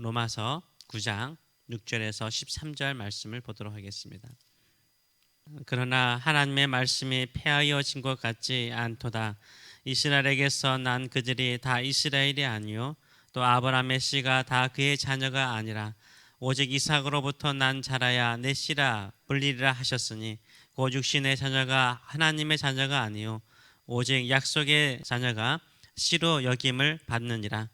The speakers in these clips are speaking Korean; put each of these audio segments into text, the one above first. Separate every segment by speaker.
Speaker 1: 로마서 9장 6절에서 13절 말씀을 보도록 하겠습니다. 그러나 하나님의 말씀이 폐하여진 것 같지 않도다. 이스라엘에게서 난 그들이 다 이스라엘이 아니요 또 아브라함의 씨가 다 그의 자녀가 아니라 오직 이삭으로부터 난 자라야 내 씨라 불리리라 하셨으니 곧 육신의 자녀가 하나님의 자녀가 아니요 오직 약속의 자녀가 씨로 여김을 받느니라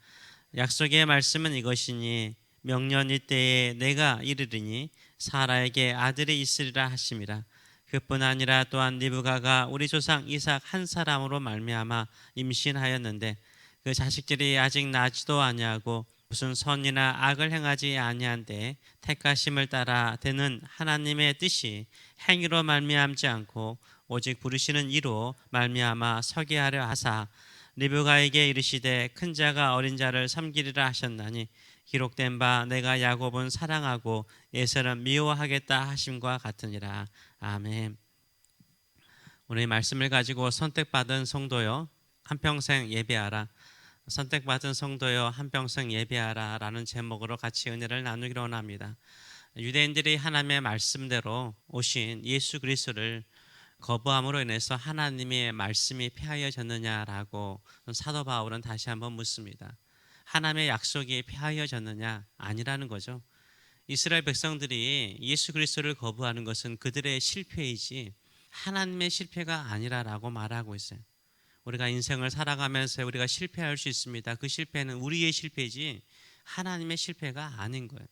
Speaker 1: 약속의 말씀은 이것이니 명년 이때에 내가 이르리니 사라에게 아들이 있으리라 하심이라. 그뿐 아니라 또한 리브가가 우리 조상 이삭 한 사람으로 말미암아 임신하였는데 그 자식들이 아직 나지도 아니하고 무슨 선이나 악을 행하지 아니한데 택하심을 따라 되는 하나님의 뜻이 행위로 말미암지 않고 오직 부르시는 이로 말미암아 서게 하려 하사 리브가에게 이르시되 큰 자가 어린 자를 섬기리라 하셨나니 기록된 바 내가 야곱은 사랑하고 예서는 미워하겠다 하심과 같으니라 아멘. 오늘 이 말씀을 가지고 선택받은 성도여 한평생 예배하라. 선택받은 성도여 한평생 예배하라라는 제목으로 같이 은혜를 나누기로 원합니다. 유대인들이 하나님의 말씀대로 오신 예수 그리스도를 거부함으로 인해서 하나님의 말씀이 폐하여졌느냐라고 사도 바울은 다시 한번 묻습니다. 하나님의 약속이 폐하여졌느냐 아니라는 거죠. 이스라엘 백성들이 예수 그리스도를 거부하는 것은 그들의 실패이지 하나님의 실패가 아니라라고 말하고 있어요. 우리가 인생을 살아가면서 우리가 실패할 수 있습니다. 그 실패는 우리의 실패지 하나님의 실패가 아닌 거예요.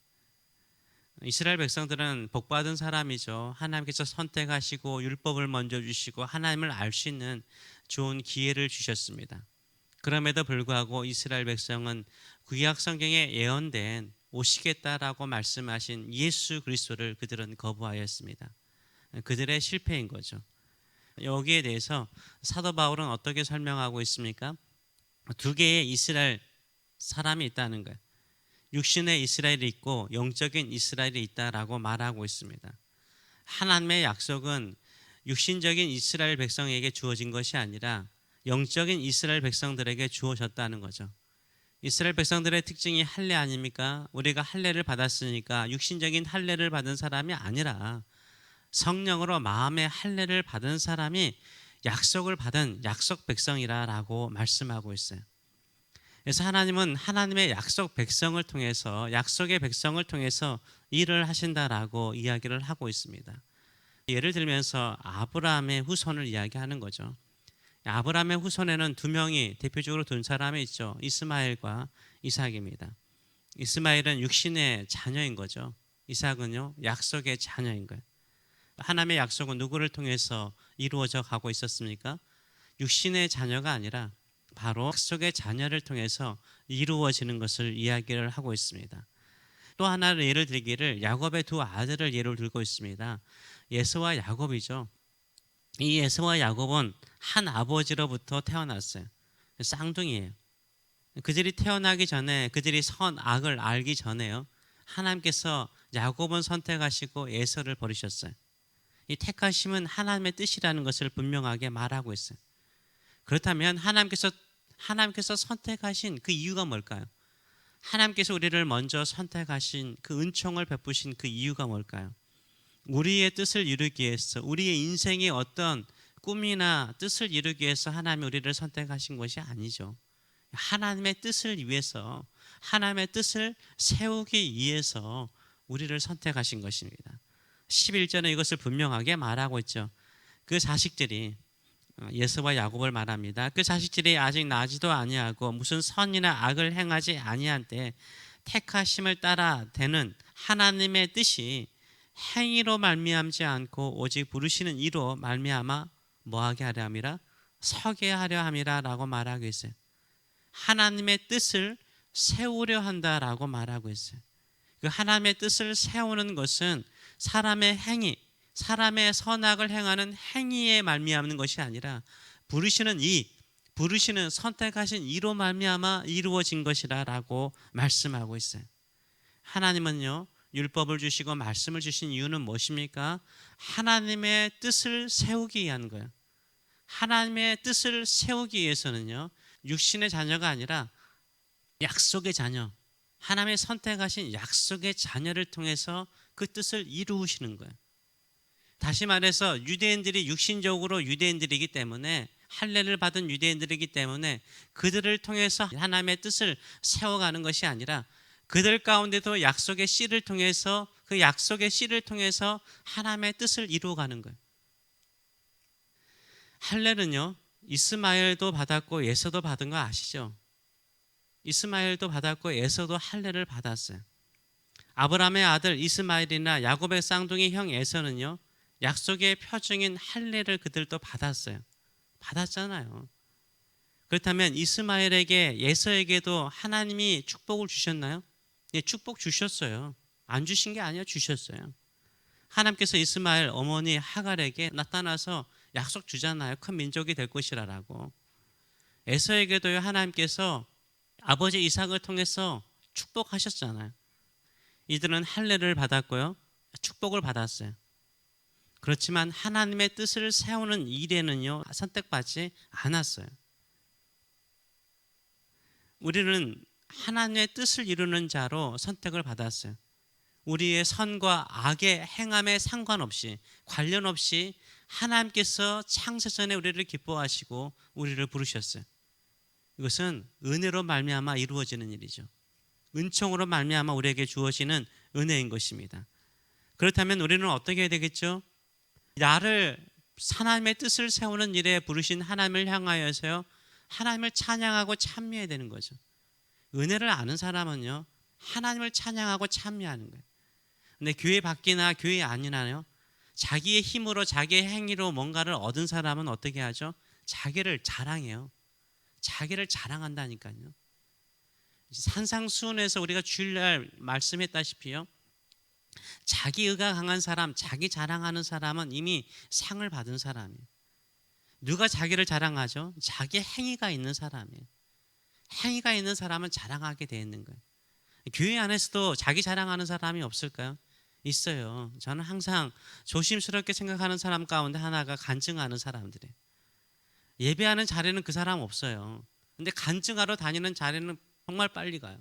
Speaker 1: 이스라엘 백성들은 복받은 사람이죠. 하나님께서 선택하시고 율법을 먼저 주시고 하나님을 알 수 있는 좋은 기회를 주셨습니다. 그럼에도 불구하고 이스라엘 백성은 구약 성경에 예언된 오시겠다라고 말씀하신 예수 그리스도를 그들은 거부하였습니다. 그들의 실패인 거죠. 여기에 대해서 사도 바울은 어떻게 설명하고 있습니까? 두 개의 이스라엘 사람이 있다는 거예요. 육신의 이스라엘이 있고 영적인 이스라엘이 있다라고 말하고 있습니다. 하나님의 약속은 육신적인 이스라엘 백성에게 주어진 것이 아니라 영적인 이스라엘 백성들에게 주어졌다는 거죠. 이스라엘 백성들의 특징이 할례 아닙니까? 우리가 할례를 받았으니까 육신적인 할례를 받은 사람이 아니라 성령으로 마음의 할례를 받은 사람이 약속을 받은 약속 백성이라라고 말씀하고 있어요. 그래서 하나님은 하나님의 약속 백성을 통해서 약속의 백성을 통해서 일을 하신다라고 이야기를 하고 있습니다. 예를 들면서 아브라함의 후손을 이야기하는 거죠. 아브라함의 후손에는 두 명이 대표적으로 둔 사람이 있죠. 이스마엘과 이삭입니다. 이스마엘은 육신의 자녀인 거죠. 이삭은요 약속의 자녀인 거예요. 하나님의 약속은 누구를 통해서 이루어져 가고 있었습니까? 육신의 자녀가 아니라 바로 약속의 자녀를 통해서 이루어지는 것을 이야기를 하고 있습니다. 또 하나를 예를 들기를 야곱의 두 아들을 예를 들고 있습니다. 예수와 야곱이죠. 이 예수와 야곱은 한 아버지로부터 태어났어요. 쌍둥이에요. 그들이 태어나기 전에 그들이 선 악을 알기 전에요. 하나님께서 야곱은 선택하시고 예서를 버리셨어요. 이 택하심은 하나님의 뜻이라는 것을 분명하게 말하고 있어요. 그렇다면 하나님께서 하나님께서 선택하신 그 이유가 뭘까요? 하나님께서 우리를 먼저 선택하신 그 은총을 베푸신 그 이유가 뭘까요? 우리의 뜻을 이루기 위해서 우리의 인생의 어떤 꿈이나 뜻을 이루기 위해서 하나님이 우리를 선택하신 것이 아니죠. 하나님의 뜻을 위해서 하나님의 뜻을 세우기 위해서 우리를 선택하신 것입니다. 11절에 이것을 분명하게 말하고 있죠. 그 자식들이 어, 예수와 야곱을 말합니다. 그 자식들이 아직 나지도 아니하고 무슨 선이나 악을 행하지 아니한 때 택하심을 따라 되는 하나님의 뜻이 행위로 말미암지 않고 오직 부르시는 이로 말미암아 뭐하게 하려 함이라 서게 하려 함이라라고 말하고 있어요. 하나님의 뜻을 세우려 한다라고 말하고 있어요. 그 하나님의 뜻을 세우는 것은 사람의 행위, 사람의 선악을 행하는 행위에 말미암는 것이 아니라 부르시는 이 부르시는 선택하신 이로 말미암아 이루어진 것이라라고 말씀하고 있어요. 하나님은요 율법을 주시고 말씀을 주신 이유는 무엇입니까? 하나님의 뜻을 세우기 위한 거예요. 하나님의 뜻을 세우기 위해서는요 육신의 자녀가 아니라 약속의 자녀, 하나님의 선택하신 약속의 자녀를 통해서 그 뜻을 이루시는 거예요. 다시 말해서 유대인들이 육신적으로 유대인들이기 때문에 할례를 받은 유대인들이기 때문에 그들을 통해서 하나님의 뜻을 세워가는 것이 아니라 그들 가운데도 약속의 씨를 통해서 그 약속의 씨를 통해서 하나님의 뜻을 이루어가는 거예요. 할례는요 이스마엘도 받았고 예서도 받은 거 아시죠? 이스마엘도 받았고 예서도 할례를 받았어요. 아브라함의 아들 이스마엘이나 야곱의 쌍둥이 형 에서는요 약속의 표징인 할례를 그들도 받았어요. 받았잖아요. 그렇다면 이스마엘에게 예서에게도 하나님이 축복을 주셨나요? 예, 축복 주셨어요. 안 주신 게 아니라 주셨어요. 하나님께서 이스마엘 어머니 하갈에게 나타나서 약속 주잖아요. 큰 민족이 될 것이라라고. 에서에게도요 하나님께서 아버지 이삭을 통해서 축복하셨잖아요. 이들은 할례를 받았고요. 축복을 받았어요. 그렇지만 하나님의 뜻을 세우는 일에는요 선택받지 않았어요. 우리는 하나님의 뜻을 이루는 자로 선택을 받았어요. 우리의 선과 악의 행함에 상관없이 관련 없이 하나님께서 창세전에 우리를 기뻐하시고 우리를 부르셨어요. 이것은 은혜로 말미암아 이루어지는 일이죠. 은총으로 말미암아 우리에게 주어지는 은혜인 것입니다. 그렇다면 우리는 어떻게 해야 되겠죠? 나를 하나님의 뜻을 세우는 일에 부르신 하나님을 향하여서요. 하나님을 찬양하고 찬미해야 되는 거죠. 은혜를 아는 사람은요. 하나님을 찬양하고 찬미하는 거예요. 근데 교회 밖이나 교회 아니나요? 자기의 힘으로 자기의 행위로 뭔가를 얻은 사람은 어떻게 하죠? 자기를 자랑해요. 자기를 자랑한다니까요. 산상수훈에서 우리가 주일날 말씀했다시피요. 자기의가 강한 사람, 자기 자랑하는 사람은 이미 상을 받은 사람이에요. 누가 자기를 자랑하죠? 자기 행위가 있는 사람이에요. 행위가 있는 사람은 자랑하게 되어 있는 거예요. 교회 안에서도 자기 자랑하는 사람이 없을까요? 있어요. 저는 항상 조심스럽게 생각하는 사람 가운데 하나가 간증하는 사람들이에요. 예배하는 자리는 그 사람 없어요. 근데 간증하러 다니는 자리는 정말 빨리 가요.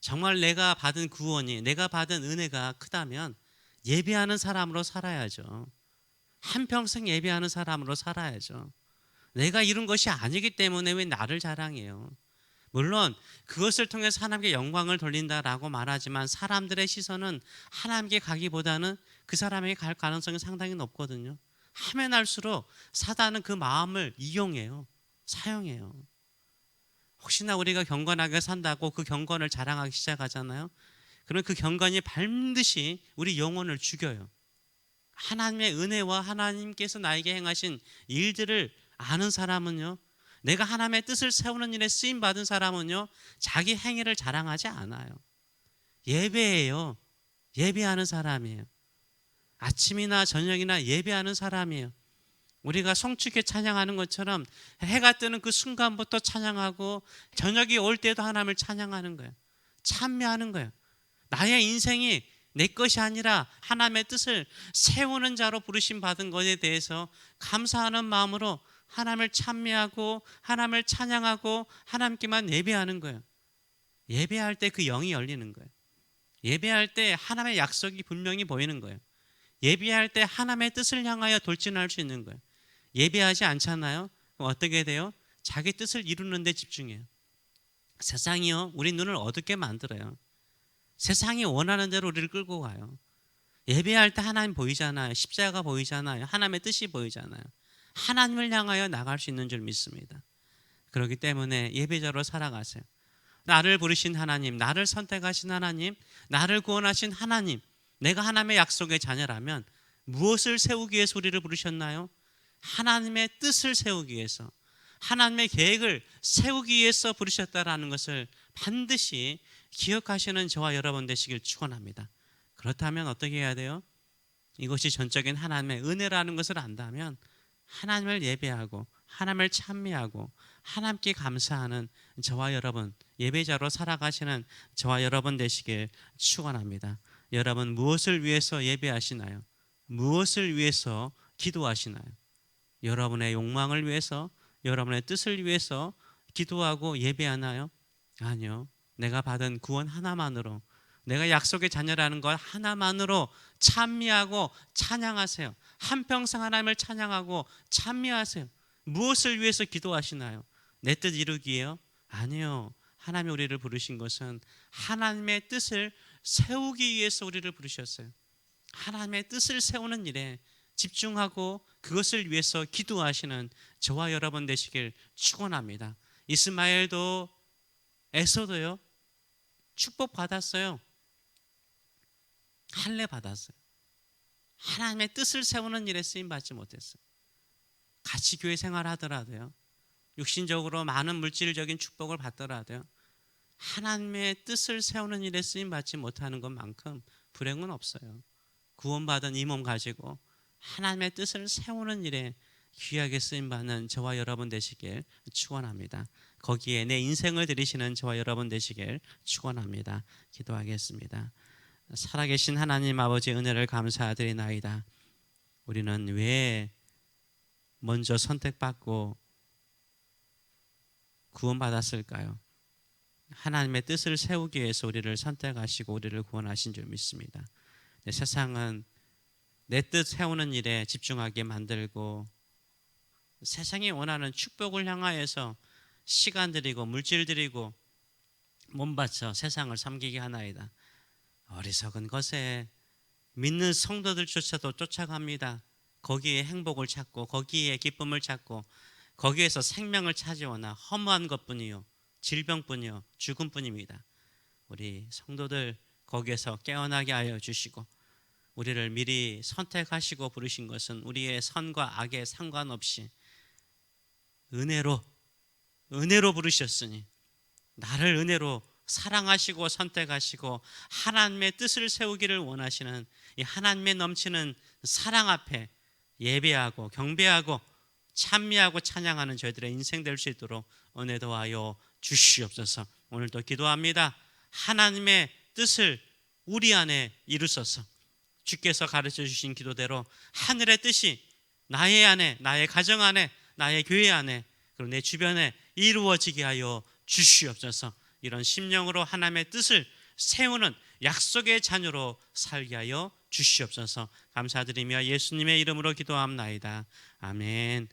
Speaker 1: 정말 내가 받은 구원이, 내가 받은 은혜가 크다면 예배하는 사람으로 살아야죠. 한평생 예배하는 사람으로 살아야죠. 내가 이룬 것이 아니기 때문에 왜 나를 자랑해요? 물론 그것을 통해서 하나님께 영광을 돌린다라고 말하지만 사람들의 시선은 하나님께 가기보다는 그 사람에게 갈 가능성이 상당히 높거든요. 하면 할수록 사단은 그 마음을 이용해요. 사용해요. 혹시나 우리가 경건하게 산다고 그 경건을 자랑하기 시작하잖아요. 그럼 그 경건이 반드시 우리 영혼을 죽여요. 하나님의 은혜와 하나님께서 나에게 행하신 일들을 아는 사람은요. 내가 하나님의 뜻을 세우는 일에 쓰임 받은 사람은요. 자기 행위를 자랑하지 않아요. 예배예요. 예배하는 사람이에요. 아침이나 저녁이나 예배하는 사람이에요. 우리가 성축에 찬양하는 것처럼 해가 뜨는 그 순간부터 찬양하고 저녁이 올 때도 하나님을 찬양하는 거예요. 찬미하는 거예요. 나의 인생이 내 것이 아니라 하나님의 뜻을 세우는 자로 부르심 받은 것에 대해서 감사하는 마음으로 하나님을 찬미하고 하나님을 찬양하고 하나님께만 예배하는 거예요. 예배할 때 그 영이 열리는 거예요. 예배할 때 하나님의 약속이 분명히 보이는 거예요. 예배할 때 하나님의 뜻을 향하여 돌진할 수 있는 거예요. 예배하지 않잖아요. 어떻게 돼요? 자기 뜻을 이루는 데 집중해요. 세상이요. 우리 눈을 어둡게 만들어요. 세상이 원하는 대로 우리를 끌고 가요. 예배할 때 하나님 보이잖아요. 십자가 보이잖아요. 하나님의 뜻이 보이잖아요. 하나님을 향하여 나갈 수 있는 줄 믿습니다. 그렇기 때문에 예배자로 살아가세요. 나를 부르신 하나님, 나를 선택하신 하나님, 나를 구원하신 하나님, 내가 하나님의 약속의 자녀라면 무엇을 세우기 위해서 우리를 부르셨나요? 하나님의 뜻을 세우기 위해서 하나님의 계획을 세우기 위해서 부르셨다라는 것을 반드시 기억하시는 저와 여러분 되시길 축원합니다. 그렇다면 어떻게 해야 돼요? 이것이 전적인 하나님의 은혜라는 것을 안다면 하나님을 예배하고 하나님을 찬미하고 하나님께 감사하는 저와 여러분 예배자로 살아가시는 저와 여러분 되시길 축원합니다. 여러분 무엇을 위해서 예배하시나요? 무엇을 위해서 기도하시나요? 여러분의 욕망을 위해서, 여러분의 뜻을 위해서 기도하고 예배하나요? 아니요. 내가 받은 구원 하나만으로 내가 약속의 자녀라는 것 하나만으로 찬미하고 찬양하세요. 한평생 하나님을 찬양하고 찬미하세요. 무엇을 위해서 기도하시나요? 내 뜻 이루기에요? 아니요. 하나님이 우리를 부르신 것은 하나님의 뜻을 세우기 위해서 우리를 부르셨어요. 하나님의 뜻을 세우는 일에 집중하고 그것을 위해서 기도하시는 저와 여러분 되시길 축원합니다. 이스마엘도 에서도요 축복 받았어요. 할례 받았어요. 하나님의 뜻을 세우는 일에 쓰임 받지 못했어요. 같이 교회 생활하더라도요. 육신적으로 많은 물질적인 축복을 받더라도요. 하나님의 뜻을 세우는 일에 쓰임 받지 못하는 것만큼 불행은 없어요. 구원받은 이 몸 가지고 하나님의 뜻을 세우는 일에 귀하게 쓰임 받는 저와 여러분 되시길 축원합니다. 거기에 내 인생을 들이시는 저와 여러분 되시길 축원합니다. 기도하겠습니다. 살아계신 하나님 아버지 은혜를 감사드리나이다. 우리는 왜 먼저 선택받고 구원받았을까요? 하나님의 뜻을 세우기 위해서 우리를 선택하시고 우리를 구원하신 줄 믿습니다. 네, 세상은 내 뜻 세우는 일에 집중하게 만들고 세상이 원하는 축복을 향하여서 시간 들이고 물질 들이고 몸 바쳐 세상을 섬기게 하나이다. 어리석은 것에 믿는 성도들조차도 쫓아갑니다. 거기에 행복을 찾고 거기에 기쁨을 찾고 거기에서 생명을 찾아오나 허무한 것뿐이요 질병뿐이요 죽음뿐입니다. 우리 성도들 거기에서 깨어나게 하여 주시고 우리를 미리 선택하시고 부르신 것은 우리의 선과 악에 상관없이 은혜로 은혜로 부르셨으니 나를 은혜로 사랑하시고 선택하시고 하나님의 뜻을 세우기를 원하시는 이 하나님의 넘치는 사랑 앞에 예배하고 경배하고 찬미하고 찬양하는 저희들의 인생 될 수 있도록 은혜 도하여 주시옵소서. 오늘도 기도합니다. 하나님의 뜻을 우리 안에 이루소서. 주께서 가르쳐 주신 기도대로 하늘의 뜻이 나의 안에, 나의 가정 안에, 나의 교회 안에, 그리고 내 주변에 이루어지게 하여 주시옵소서. 이런 심령으로 하나님의 뜻을 세우는 약속의 자녀로 살게 하여 주시옵소서. 감사드리며 예수님의 이름으로 기도합나이다. 아멘.